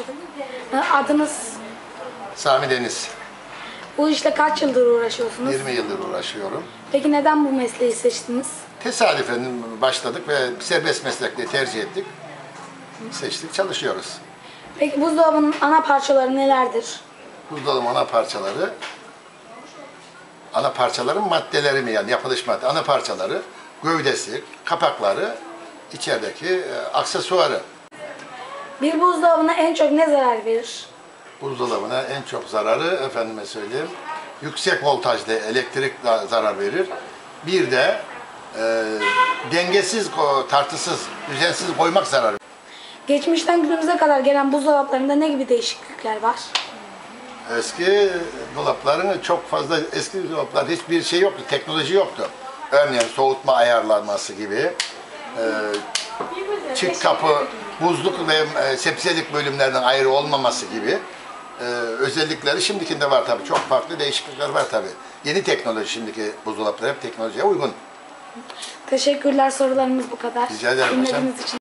başladık. E, Adınız, Sami Deniz. bu işle kaç yıldır uğraşıyorsunuz? 20 yıldır uğraşıyorum. Peki neden bu mesleği seçtiniz? Tesadüfen başladık ve serbest meslekle tercih ettik. Seçtik, çalışıyoruz. Peki buzdolabının ana parçaları nelerdir? Buzdolabı ana parçaları, ana parçaların maddeleri mi yani yapılış madde, ana parçaları, gövdesi, kapakları, içerideki e, aksesuarı. Bir buzdolabına en çok ne zarar verir? Buzdolabına en çok zararı, efendime söyleyeyim, yüksek voltajda elektrik zarar verir. Bir de e, dengesiz, tartısız, düzensiz koymak zarar verir. Geçmişten günümüze kadar gelen buzdolaplarında ne gibi değişiklikler var? Eski dolapların çok fazla, eski dolaplar hiçbir şey yoktu, teknoloji yoktu. Örneğin soğutma ayarlanması gibi, e, çift kapı, buzluk ve e, sepsiyelik bölümlerden ayrı olmaması gibi e, özellikleri şimdikinde var tabii. Çok farklı değişiklikler var tabii. Yeni teknoloji şimdiki buzdolapları hep teknolojiye uygun. Teşekkürler sorularımız bu kadar. Rica ederim hocam. Dinlediğiniz için.